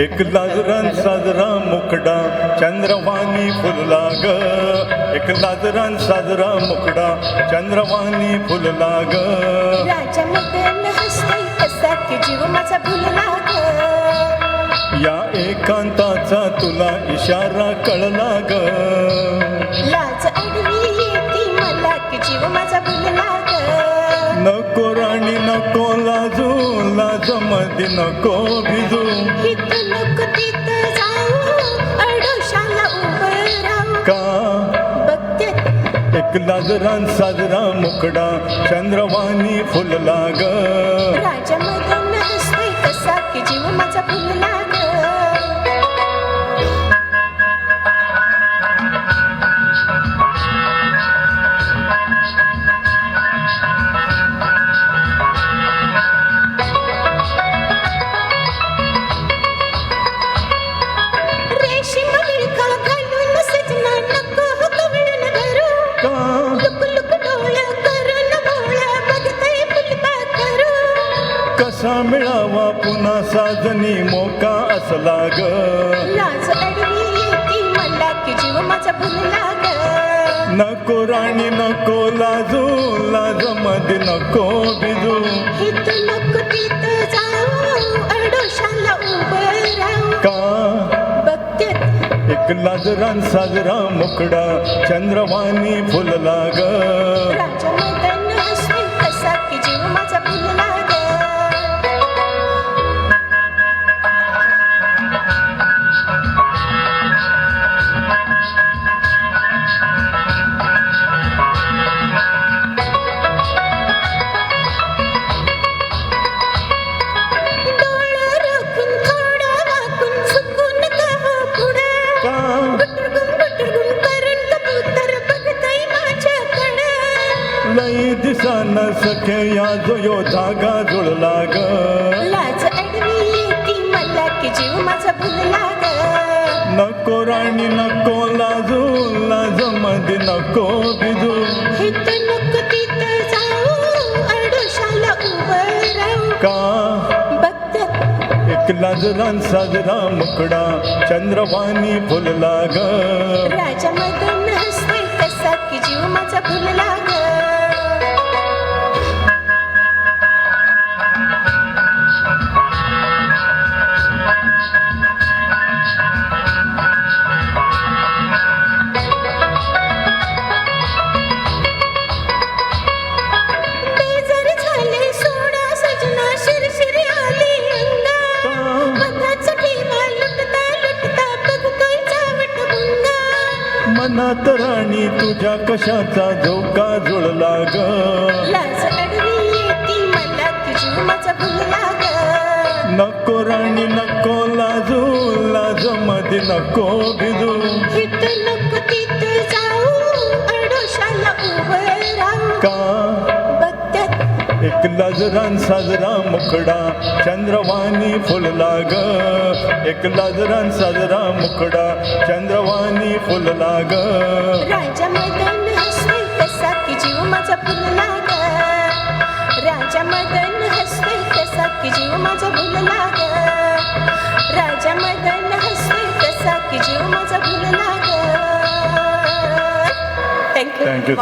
एक लाजरान साजरा मुकडा चंद्रवाणी फुलला ग एक लाजरान साजरा मुकडा चंद्रवाणी फुलला ग या एकांताचा तुला इशारा कळला ग लाज अडवी येते मला की जीव माझा भुलला ग नको राणी नको लाजू लाजमध्ये नको भिजू का? एक लाजरान साजरा मुकडा चंद्रवाणी फुलला ग कसा मिळावा पुन्हा साजनी मोका असला ग? लाज अडवी येते मला की जीव माझा भुलला ग नको राणी नको लाजू लाजमध्ये नको इथं नको तिथं जाऊ अडोशाला उभं राहू. का? एक लाजरान साजरा मुकडा चंद्रवाणी फुलला ग राजा सखे या जो धागा जुळला ग लाज अडवी येते मला की जीव माझा भुलला ग नको राणी नको लाजू लाजमध्ये नको भिजू. इथं नको तिथं जाऊ अडोशाला उभं राहू. का? बघते एक लाजरान साजरा मुकडा चंद्रवाणी फुलला ग राजा मदन हसते कसा की जीव माझा भुलला ग मनात राणी तुझ्या कशाचा झोका जुळला ग? नको राणी नको लाजू लाजमध्ये नको भिजू. का लाजरान साजरा मुकडा चंद्रवाणी फुलला ग एक लाजरान साजरा मुकडा चंद्रवाणी फुलला ग राजा मदन हसते कसा की जीव माझा भुलला ग राजा मदन हसते कसा की जीव माझा भुलला ग राजा मदन हसते कसा की जीव माझा भुलला ग थँक्यू थँक्यू